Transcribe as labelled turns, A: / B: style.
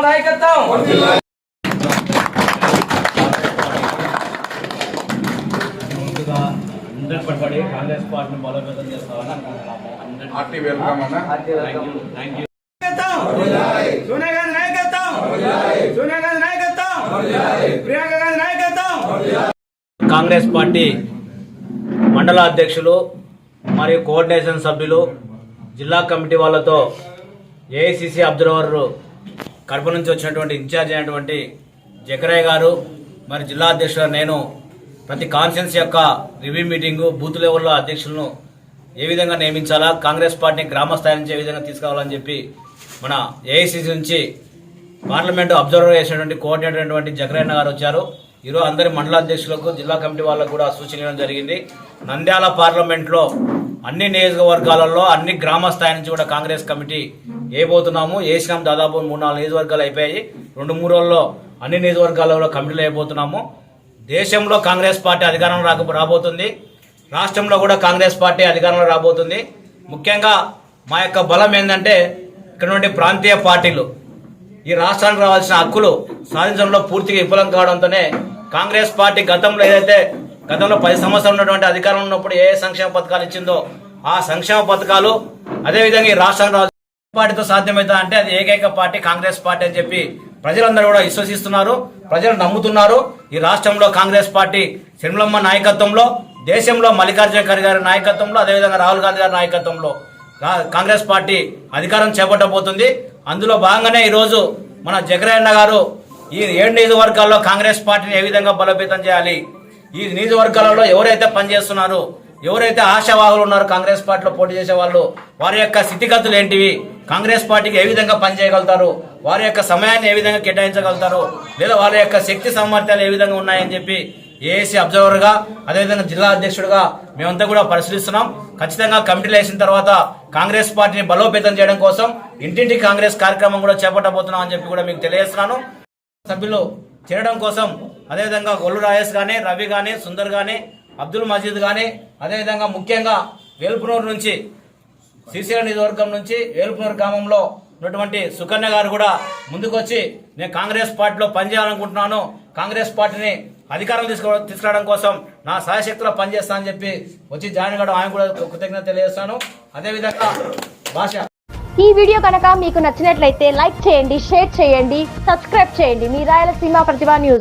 A: నాయకత్వం.
B: కాంగ్రెస్ పార్టీని బలోపేతం చేస్తామని అనుకుంటున్నాము అందరి
C: పార్టీ వెల్కమ్ అన్న
B: thank you thank you
A: Sonia Gandhi నాయకత్వం. సోనియా గాంధీ నాయకత్వం. ప్రియాంక గాంధీ నాయకత్వం.
B: కాంగ్రెస్ పార్టీ మండల అధ్యక్షులు మరియు కోఆర్డినేషన్ సభ్యులు జిల్లా కమిటీ వాళ్ళతో ఏఐసిసి అబ్జర్వర్ కడప నుంచి వచ్చినటువంటి ఇన్ఛార్జ్ అయినటువంటి జకరయ్య గారు మరి జిల్లా అధ్యక్షుడు నేను ప్రతి కాన్ఫరెన్స్ యొక్క రివ్యూ మీటింగు బూత్ లెవెల్లో అధ్యక్షులను ఏ విధంగా నియమించాలా కాంగ్రెస్ పార్టీని గ్రామ స్థాయి నుంచి ఏ విధంగా తీసుకురావాలని చెప్పి మన ఏఐసిసి నుంచి పార్లమెంటు అబ్జర్వర్ చేసినటువంటి కోఆర్డినేటర్ అయినటువంటి జగరన్న గారు వచ్చారు. ఈరోజు అందరి మండల అధ్యక్షులకు జిల్లా కమిటీ వాళ్ళకు కూడా సూచించడం జరిగింది. నంద్యాల పార్లమెంట్లో అన్ని నియోజకవర్గాలలో అన్ని గ్రామ స్థాయి నుంచి కూడా కాంగ్రెస్ కమిటీ వేయబోతున్నాము వేసినాం దాదాపు మూడు నాలుగు నియోజకవర్గాలు అయిపోయాయి. రెండు మూడు రోజుల్లో అన్ని నియోజకవర్గాలలో కమిటీలు వేయబోతున్నాము దేశంలో కాంగ్రెస్ పార్టీ అధికారంలో రాక రాబోతుంది. రాష్ట్రంలో కూడా కాంగ్రెస్ పార్టీ అధికారంలో రాబోతుంది. ముఖ్యంగా మా యొక్క బలం ఏంటంటే ఇక్కడ నుండి ప్రాంతీయ పార్టీలు. ఈ రాష్ట్రానికి రావాల్సిన హక్కులు సాధించడంలో పూర్తిగా విఫలం కావడంతోనే కాంగ్రెస్ పార్టీ గతంలో ఏదైతే గతంలో పది సంవత్సరాలు ఉన్నటువంటి అధికారంలో ఉన్నప్పుడు ఏ సంక్షేమ పథకాలు ఇచ్చిందో ఆ సంక్షేమ పథకాలు అదేవిధంగా ఈ రాష్ట్రానికి పార్టీతో సాధ్యమవుతా అంటే అది ఏకైక పార్టీ కాంగ్రెస్ పార్టీ అని చెప్పి ప్రజలందరూ కూడా విశ్వసిస్తున్నారు ప్రజలు నమ్ముతున్నారు. ఈ రాష్ట్రంలో కాంగ్రెస్ పార్టీ శనిలమ్మ నాయకత్వంలో దేశంలో మల్లికార్జున ఖర్గే గారి నాయకత్వంలో అదేవిధంగా రాహుల్ గాంధీ గారి నాయకత్వంలో కాంగ్రెస్ పార్టీ అధికారం చేపట్టబోతుంది. అందులో భాగంగానే ఈరోజు మన జగరయ్య గారు ఈ ఏడు నియోజకవర్గాల్లో కాంగ్రెస్ పార్టీని ఏ విధంగా బలోపేతం చేయాలి? ఈ నియోజకవర్గాలలో ఎవరైతే పనిచేస్తున్నారో ఎవరైతే ఆశావాహులు ఉన్నారో కాంగ్రెస్ పార్టీలో పోటీ చేసే వాళ్ళు వారి యొక్క స్థితిగతులు ఏంటివి? కాంగ్రెస్ పార్టీకి ఏ విధంగా పనిచేయగలుగుతారు? వారి యొక్క సమయాన్ని ఏ విధంగా కేటాయించగలుగుతారు? లేదా వారి యొక్క శక్తి సామర్థ్యాలు ఏ విధంగా ఉన్నాయని చెప్పి ఏఏసీ అబ్జర్వర్గా అదేవిధంగా జిల్లా అధ్యక్షుడిగా మేమంతా కూడా పరిశీలిస్తున్నాం. ఖచ్చితంగా కమిటీలు వేసిన తర్వాత కాంగ్రెస్ పార్టీని బలోపేతం చేయడం కోసం ఇంటింటి కాంగ్రెస్ కార్యక్రమం కూడా చేపట్టబోతున్నాం అని చెప్పి కూడా మీకు తెలియజేస్తున్నాను. సభ్యులు చేరడం కోసం అదేవిధంగా గొల్లు రాయేష్ కానీ రవి కానీ సుందర్ కానీ అబ్దుల్ మజీద్ కానీ అదేవిధంగా ముఖ్యంగా వేల్పునూరు నుంచి శ్రీశైలం నియోజకవర్గం నుంచి వేల్పునూరు గ్రామంలో ఉన్నటువంటి సుకన్య గారు కూడా ముందుకొచ్చి నేను కాంగ్రెస్ పార్టీలో పనిచేయాలనుకుంటున్నాను. కాంగ్రెస్ పార్టీని అధికారం తీసుకో తీసుకురావడం కోసం నా సాయశక్తిలో పనిచేస్తానని చెప్పి వచ్చి జాయిన్ కావడం ఆయన కూడా కృతజ్ఞత తెలియజేస్తాను. అదేవిధంగా భాష.
D: ఈ వీడియో కనుక మీకు నచ్చినట్లయితే లైక్ చేయండి షేర్ చేయండి సబ్స్క్రైబ్ చేయండి. మీ రాయలసీమ ప్రతిభా న్యూస్.